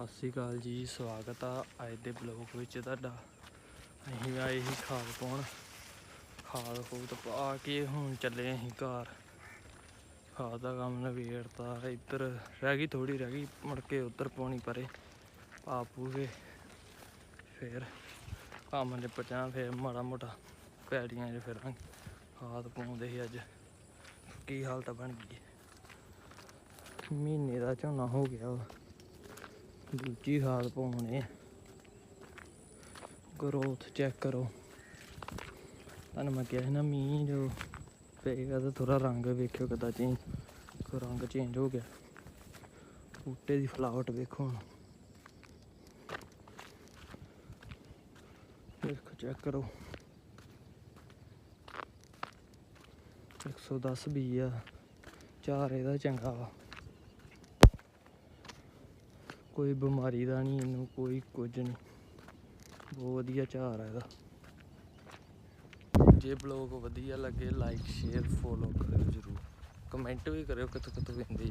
ਸਤਿ ਸ਼੍ਰੀ ਅਕਾਲ ਜੀ, ਸਵਾਗਤ ਆ ਅੱਜ ਦੇ ਬਲੌਗ ਵਿੱਚ ਤੁਹਾਡਾ। ਅਸੀਂ ਆਏ ਸੀ ਖਾਦ ਪਾਉਣ। ਖਾਦ ਖੂਦ ਪਾ ਕੇ ਹੁਣ ਚੱਲੇ ਅਸੀਂ ਘਰ। ਖਾਦ ਦਾ ਕੰਮ ਨਵੇੜਤਾ ਇੱਧਰ ਰਹਿ ਗਈ ਥੋੜੀ ਰਹਿ ਗਈ, ਮੁੜ ਕੇ ਉੱਧਰ ਪਾਉਣੀ ਪਰੇ। ਪਾ ਪੂਗੇ ਫਿਰ ਕੰਮ ਨਿਪਟਿਆ ਫਿਰ ਮਾੜਾ ਮੋਟਾ ਪੈੜੀਆਂ 'ਚ ਫਿਰਾਂਗੇ। ਖਾਦ ਪਾਉਂਦੇ ਸੀ ਅੱਜ। ਕੀ ਹਾਲਤ ਬਣ ਗਈ? ਮਹੀਨੇ ਦਾ ਝੋਨਾ ਹੋ ਗਿਆ ਵਾ। ਦੂਜੀ ਖਾਦ ਪਾਉਣੇ ਗਰੋਥ ਚੈੱਕ ਕਰੋ। ਤੁਹਾਨੂੰ ਮੈਂ ਕਿਹਾ ਸੀ ਨਾ, ਮੀਂਹ ਜੋ ਪਏਗਾ ਤਾਂ ਥੋੜਾ ਰੰਗ ਵੇਖਿਓ ਕਿੱਦਾਂ ਚੇਂਜ ਰੰਗ ਚੇਂਜ ਹੋ ਗਿਆ। ਬੂਟੇ ਦੀ ਫਲਾਵਟ ਵੇਖੋ ਹੁਣ। ਦੇਖੋ ਚੈੱਕ ਕਰੋ। 110 ਬੀ ਆ। ਚਾਰ ਇਹਦਾ ਚੰਗਾ ਵਾ। ਕੋਈ ਬਿਮਾਰੀ ਦਾ ਨਹੀਂ, ਇਹਨੂੰ ਕੋਈ ਕੁਝ ਨਹੀਂ। ਬਹੁਤ ਵਧੀਆ ਝਾਰ ਆ ਇਹਦਾ। ਜੇ ਬਲੌਗ ਵਧੀਆ ਲੱਗੇ ਲਾਈਕ ਸ਼ੇਅਰ ਫੋਲੋ ਕਰਿਓ ਜਰੂਰ। ਕਮੈਂਟ ਵੀ ਕਰਿਓ ਕਿੱਥੋਂ ਕਿੱਥੋਂ ਕਹਿੰਦੇ